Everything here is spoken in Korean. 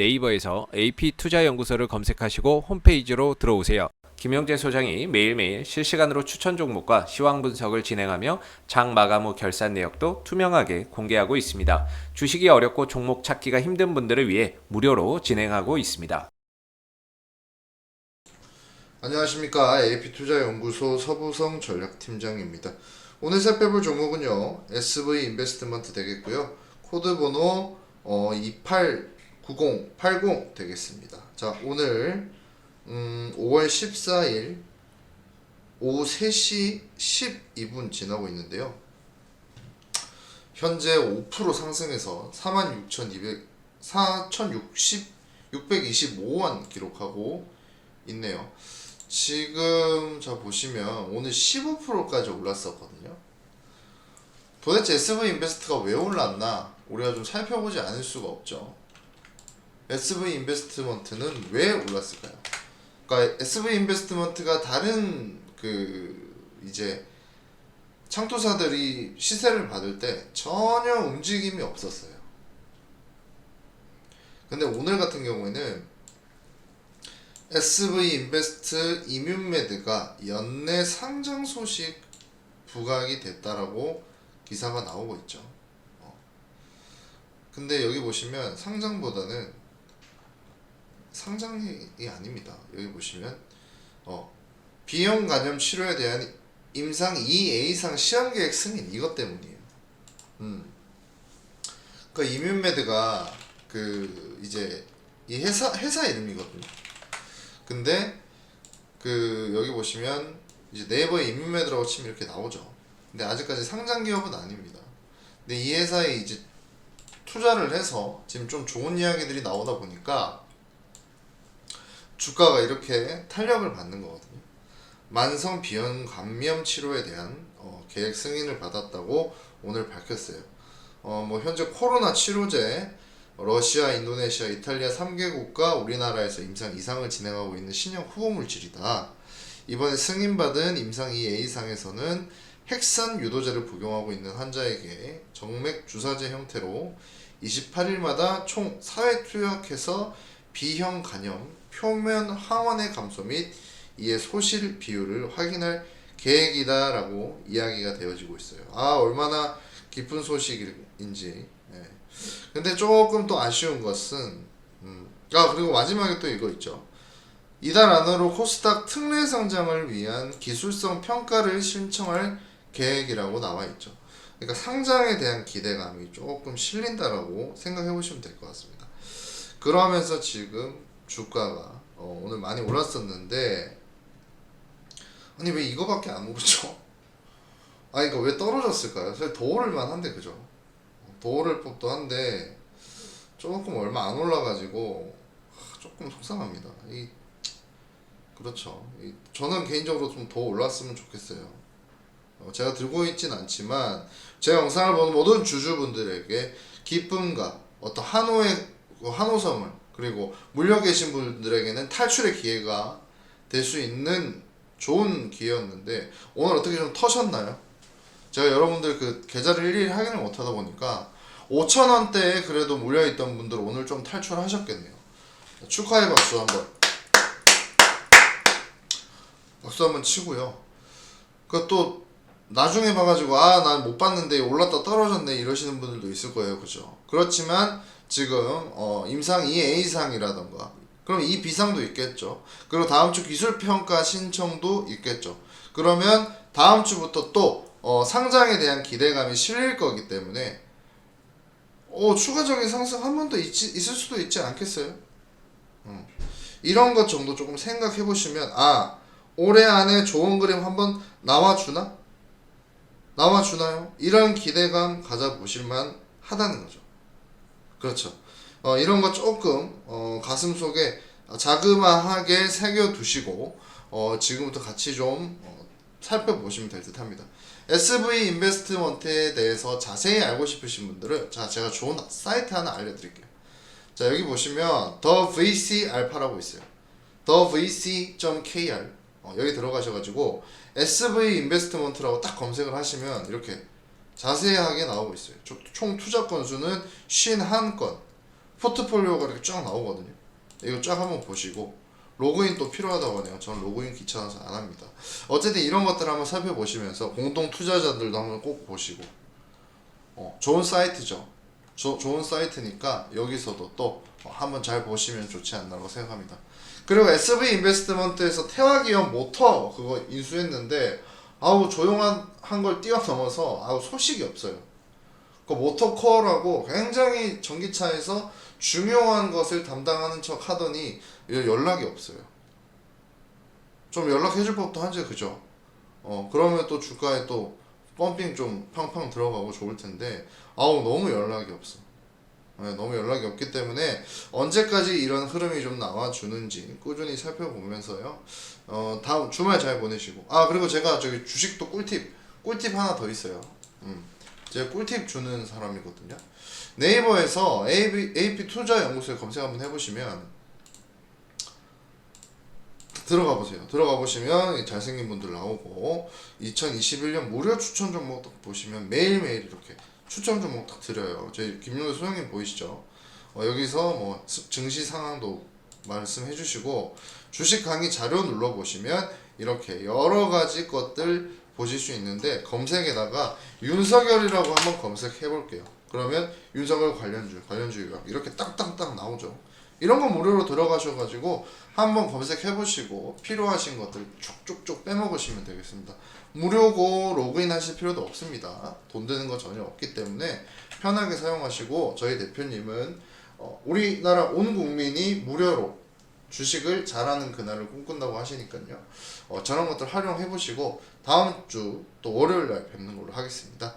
네이버에서 AP투자연구소를 검색하시고 홈페이지로 들어오세요. 김영재 소장이 매일매일 실시간으로 추천 종목과 시황 분석을 진행하며 장 마감 후 결산 내역도 투명하게 공개하고 있습니다. 주식이 어렵고 종목 찾기가 힘든 분들을 위해 무료로 진행하고 있습니다. 안녕하십니까 AP투자연구소 서부성 전략팀장입니다. 오늘 살펴볼 종목은요 SV 인베스트먼트 되겠고요 코드 번호 어, 289080 되겠습니다. 자 오늘 음, 5월 14일 오후 3시 12분 지나고 있는데요. 현재 5% 상승해서 46,200 4,060 625원 기록하고 있네요. 지금 자 보시면 오늘 15%까지 올랐었거든요. 도대체 SV 인베스트가 왜 올랐나 우리가 좀 살펴보지 않을 수가 없죠. SV 인베스트먼트는 왜 올랐을까요? 그러니까 SV 인베스트먼트가 다른 그 이제 창투사들이 시세를 받을 때 전혀 움직임이 없었어요. 근데 오늘 같은 경우에는 SV 인베스트 이뮨메드가 연내 상장 소식 부각이 됐다라고 기사가 나오고 있죠. 어. 근데 여기 보시면 상장보다는 상장이 아닙니다. 여기 보시면 어, 비형 간염 치료에 대한 임상 2A상 시험 계획 승인 이것 때문이에요. 음. 그 이뮨메드가 그 이제 이 회사 회사 이름이거든요. 근데 그 여기 보시면 이제 네이버에 이뮨메드라고 치면 이렇게 나오죠. 근데 아직까지 상장 기업은 아닙니다. 근데 이 회사에 이제 투자를 해서 지금 좀 좋은 이야기들이 나오다 보니까 주가가 이렇게 탄력을 받는 거거든요. 만성 비형 감염 치료에 대한 어, 계획 승인을 받았다고 오늘 밝혔어요. 어, 뭐 현재 코로나 치료제 러시아, 인도네시아, 이탈리아 3개국과 우리나라에서 임상 이상을 진행하고 있는 신형 후보 물질이다. 이번에 승인받은 임상 2A상에서는 핵산 유도제를 복용하고 있는 환자에게 정맥 주사제 형태로 28일마다 총 4회 투약해서 B형 간염, 표면 항원의 감소 및 이의 소실 비율을 확인할 계획이다라고 이야기가 되어지고 있어요. 아 얼마나 깊은 소식인지. 예. 근데 조금 또 아쉬운 것은 음, 아 그리고 마지막에 또 이거 있죠. 이달 안으로 코스닥 특례 상장을 위한 기술성 평가를 신청할 계획이라고 나와 있죠. 그러니까 상장에 대한 기대감이 조금 실린다라고 생각해 보시면 될 것 같습니다. 그러면서 지금 주가가 어, 오늘 많이 올랐었는데 아니 왜 이거밖에 안 오르죠? 아니 그러니까 왜 떨어졌을까요? 사실 더 오를만 한데 그죠? 더 오를 법도 한데 조금 얼마 안 올라가지고 하, 조금 속상합니다. 이 그렇죠. 이, 저는 개인적으로 좀 더 올랐으면 좋겠어요. 어, 제가 들고 있진 않지만 제 영상을 보는 모든 주주분들에게 기쁨과 어떤 한호의 그 한호성을 그리고 물려 계신 분들에게는 탈출의 기회가 될 수 있는 좋은 기회였는데 오늘 어떻게 좀 터셨나요? 제가 여러분들 그 계좌를 일일이 확인을 못하다 보니까 5천 원대에 그래도 물려 있던 분들 오늘 좀 탈출하셨겠네요. 축하의 박수 한번. 박수 한번 치고요. 그또 나중에 봐가지고 아 난 못 봤는데 올랐다 떨어졌네 이러시는 분들도 있을 거예요, 그죠? 그렇지만 지금 어, 임상 2A상이라던가 그럼 이 B상도 있겠죠. 그리고 다음 주 기술 평가 신청도 있겠죠. 그러면 다음 주부터 또 어, 상장에 대한 기대감이 실릴 거기 때문에 어, 추가적인 상승 한 번 더 있을 수도 있지 않겠어요? 어. 이런 것 정도 조금 생각해 보시면 아 올해 안에 좋은 그림 한번 나와주나? 나와주나요? 이런 기대감 가져보실만 하다는 거죠. 그렇죠. 어, 이런 거 조금 어, 가슴 속에 자그마하게 새겨 두시고 어, 지금부터 같이 좀 어, 살펴보시면 될 듯합니다. SV 인베스트먼트에 대해서 자세히 알고 싶으신 분들은 자 제가 좋은 사이트 하나 알려드릴게요. 자 여기 보시면 더 VC 알파라고 있어요. 더 VC.kr 어, 여기 들어가셔가지고 SV 인베스트먼트라고 딱 검색을 하시면 이렇게 자세하게 나오고 있어요. 총 투자 건수는 51건 포트폴리오가 이렇게 쫙 나오거든요. 이거 쫙 한번 보시고 로그인 또 필요하다고 하네요. 저는 로그인 귀찮아서 안 합니다. 어쨌든 이런 것들 한번 살펴보시면서 공동 투자자들도 한번 꼭 보시고 어, 좋은 사이트죠. 조, 좋은 사이트니까 여기서도 또 한번 잘 보시면 좋지 않나라고 생각합니다. 그리고 SV 인베스트먼트에서 태화기업 모터 그거 인수했는데 아우 조용한 한 걸 뛰어넘어서 아우 소식이 없어요. 그 모터코어라고 굉장히 전기차에서 중요한 것을 담당하는 척 하더니 연락이 없어요. 좀 연락해줄 법도 한지 그죠? 어 그러면 또 주가에 또 펌핑 좀 팡팡 들어가고 좋을 텐데 아우 너무 연락이 없어. 네, 너무 연락이 없기 때문에 언제까지 이런 흐름이 좀 나와주는지 꾸준히 살펴보면서요. 어 다음 주말 잘 보내시고 아 그리고 제가 저기 주식도 꿀팁 꿀팁 하나 더 있어요. 음 제가 꿀팁 주는 사람이거든요. 네이버에서 AP, AP 투자 연구소에 검색 한번 해보시면 들어가 보세요. 들어가 보시면 이 잘생긴 분들 나오고 2021년 무료 추천 종목 딱 보시면 매일매일 이렇게 추천 종목 딱 드려요. 저희 김용대 소장님 보이시죠? 어, 여기서 뭐 스- 증시 상황도 말씀해 주시고 주식 강의 자료 눌러 보시면 이렇게 여러 가지 것들 보실 수 있는데 검색에다가 윤석열이라고 한번 검색해 볼게요. 그러면 윤석열 관련주, 관련주가 이렇게 딱딱딱 나오죠. 이런 거 무료로 들어가셔가지고 한번 검색해 보시고 필요하신 것들 쭉쭉쭉 빼먹으시면 되겠습니다. 무료고 로그인 하실 필요도 없습니다. 돈 드는 거 전혀 없기 때문에 편하게 사용하시고 저희 대표님은 어, 우리나라 온 국민이 무료로 주식을 잘하는 그날을 꿈꾼다고 하시니까요. 어, 저런 것들 활용해 보시고 다음 주 또 월요일 날 뵙는 걸로 하겠습니다.